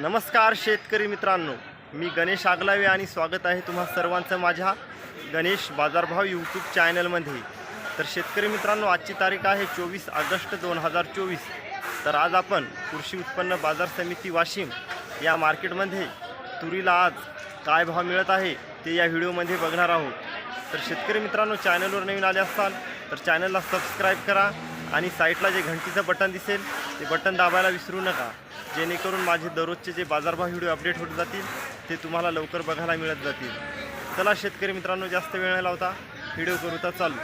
नमस्कार शेतकरी मित्रांनो मी गणेश आगलावे आणि स्वागत आहे तुम्हा सर्वांचं माझ्या गणेश बाजारभाव यूट्यूब चॅनलमध्ये. तर शेतकरी मित्रांनो आजची तारीख आहे चोवीस ऑगस्ट दोन हजार चोवीस. तर आज आपण कृषी उत्पन्न बाजार समिती वाशिम या मार्केटमध्ये तुरीला आज काय भाव मिळत आहे ते या व्हिडिओमध्ये बघणार आहोत. तर शेतकरी मित्रांनो चॅनलवर नवीन आले असाल तर चॅनलला सबस्क्राईब करा आणि साईडला जे घंटीचं बटन दिसेल ते बटन दाबायला विसरू नका. जेणेकरून माझे दररोजचे जे बाजारभाव व्हिडिओ अपडेट होत जातील ते तुम्हाला लवकर बघायला मिळत जातील. चला शेतकरी मित्रांनो जास्त वेळ न लावता. व्हिडिओ करू तर चालू.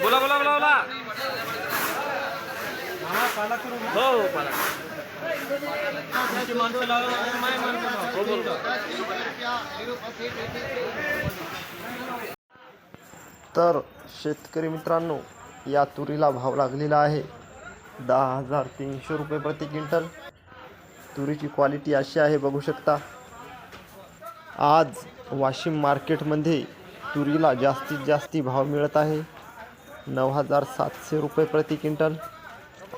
बोला बोला बोला बोला. हो हो पाला. माणसं हो, बोल. तर शेतकरी मित्रांनो या तुरीला भाव लागलेला आहे. दहा हजार तीनशे रुपये प्रति क्विंटल. तुरीची क्वालिटी अशी आहे बघू शकता. आज वाशिम मार्केटमध्ये तुरीला जास्तीत जास्ती भाव मिळत आहे. नऊ हजार सातशे रुपये प्रति क्विंटल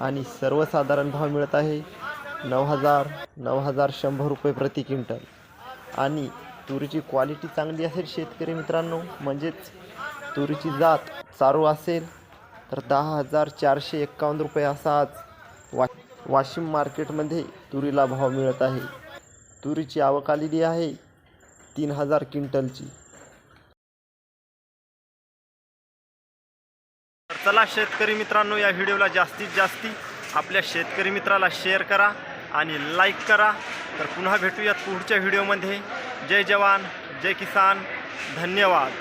आणि सर्वसाधारण भाव मिळत आहे. नऊ हजार नऊ हजार शंभर रुपये प्रति क्विंटल. आणि तुरीची क्वालिटी चांगली असेल शेतकरी मित्रांनो म्हणजेच तुरीची जात चारू असेल तर दहा हजार चारशे एक्कावन्न रुपये असा आज वा वाशिम मार्केटमध्ये तुरीला भाव मिळत आहे. तुरीची आवक आलेली आहे तीन हजार क्विंटलची. तर चला शेतकरी मित्रांनो या व्हिडिओला जास्तीत जास्ती आपल्या शेतकरी मित्राला शेअर करा आणि लाईक करा. तर पुन्हा भेटूयात पुढच्या व्हिडिओमध्ये. जय जवान जय किसान. धन्यवाद.